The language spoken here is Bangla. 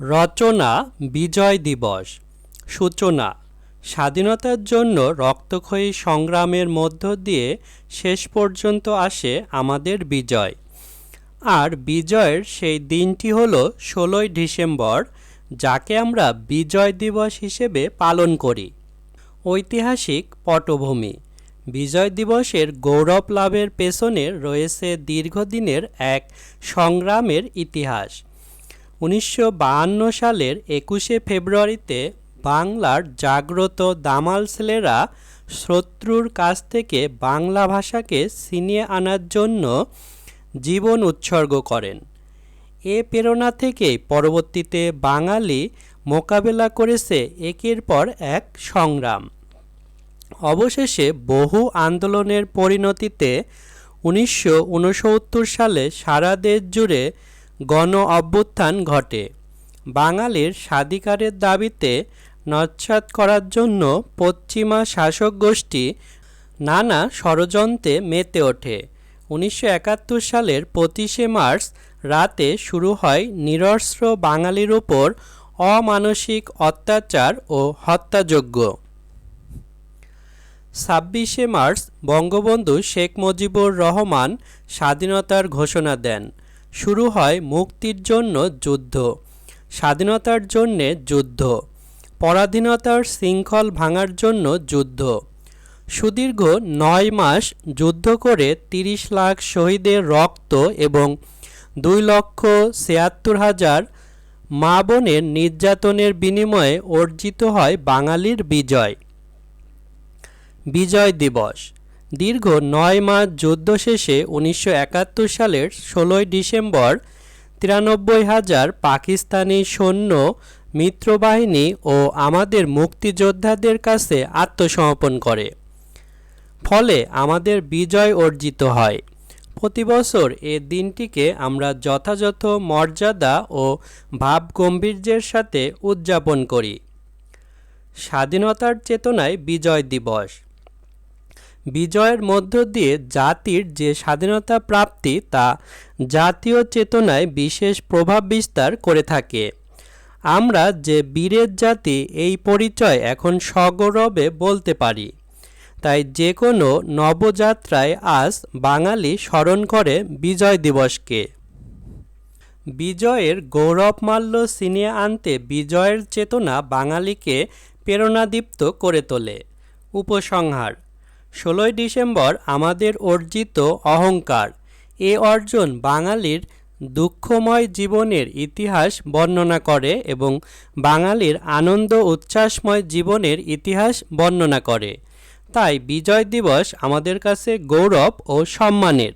রচনা বিজয় দিবস। সূচনা, স্বাধীনতার জন্য রক্তক্ষয়ী সংগ্রামের মধ্য দিয়ে শেষ পর্যন্ত আসে আমাদের বিজয়। আর বিজয়ের সেই দিনটি হল ষোলোই ডিসেম্বর, যাকে আমরা বিজয় দিবস হিসেবে পালন করি। ঐতিহাসিক পটভূমি, বিজয় দিবসের গৌরব লাভের পেছনে রয়েছে দীর্ঘদিনের এক সংগ্রামের ইতিহাস। উনিশশো সালের একুশে ফেব্রুয়ারিতে বাংলার জাগ্রত দামাল ছেলেরা শত্রুর কাছ থেকে বাংলা ভাষাকে ছিনিয়ে আনার জন্য জীবন উৎসর্গ করেন। এ প্রেরণা থেকেই পরবর্তীতে বাঙালি মোকাবেলা করেছে একের পর এক সংগ্রাম। অবশেষে বহু আন্দোলনের পরিণতিতে উনিশশো উনসত্তর সালে সারা দেশ জুড়ে গণ অভ্যুত্থান ঘটে। বাঙালির স্বাধিকারের দাবিতে নচ্ছাদ করার জন্য পশ্চিমা শাসক গোষ্ঠী নানা ষড়যন্ত্রে মেতে ওঠে। উনিশশো একাত্তর সালের পঁচিশে মার্চ রাতে শুরু হয় নিরস্ত্র বাঙালির ওপর অমানসিক অত্যাচার ও হত্যাযজ্ঞ। ছাব্বিশে মার্চ বঙ্গবন্ধু শেখ মুজিবুর রহমান স্বাধীনতার ঘোষণা দেন। শুরু হয় মুক্তির জন্য যুদ্ধ, স্বাধীনতার জন্যে যুদ্ধ, পরাধীনতার শৃঙ্খল ভাঙার জন্য যুদ্ধ। সুদীর্ঘ নয় মাস যুদ্ধ করে তিরিশ লাখ শহীদের রক্ত এবং দুই লক্ষ ছিয়াত্তর হাজার মা বোনের নির্যাতনের বিনিময়ে অর্জিত হয় বাঙালির বিজয়। বিজয় দিবস দীর্ঘ নয় মাস যুদ্ধ শেষে উনিশশো একাত্তর সালের ষোলোই ডিসেম্বর তিরানব্বই হাজার পাকিস্তানি সৈন্য, মিত্রবাহিনী ও আমাদের মুক্তিযোদ্ধাদের কাছে আত্মসমর্পণ করে। ফলে আমাদের বিজয় অর্জিত হয়। প্রতি বছর এ দিনটিকে আমরা যথাযথ মর্যাদা ও ভাবগম্ভীর্যের সাথে উদযাপন করি। স্বাধীনতার চেতনায় বিজয় দিবস। বিজয়ের মধ্য দিয়ে জাতির যে স্বাধীনতা প্রাপ্তি তা জাতীয় চেতনায় বিশেষ প্রভাব বিস্তার করে থাকে। আমরা যে বীরের জাতি, এই পরিচয় এখন সগৌরবে বলতে পারি। তাই যে কোনো নবযাত্রায় আজ বাঙালি স্মরণ করে বিজয় দিবসকে। বিজয়ের গৌরবমাল্য ছিনিয়ে আনতে বিজয়ের চেতনা বাঙালিকে প্রেরণাদীপ্ত করে তোলে। উপসংহার ষোলোই ডিসেম্বর আমাদের অর্জিত অহংকার। এ অর্জন বাঙালির দুঃখময় জীবনের ইতিহাস বর্ণনা করে এবং বাঙালির আনন্দ উচ্ছ্বাসময় জীবনের ইতিহাস বর্ণনা করে। তাই বিজয় দিবস আমাদের কাছে গৌরব ও সম্মানের।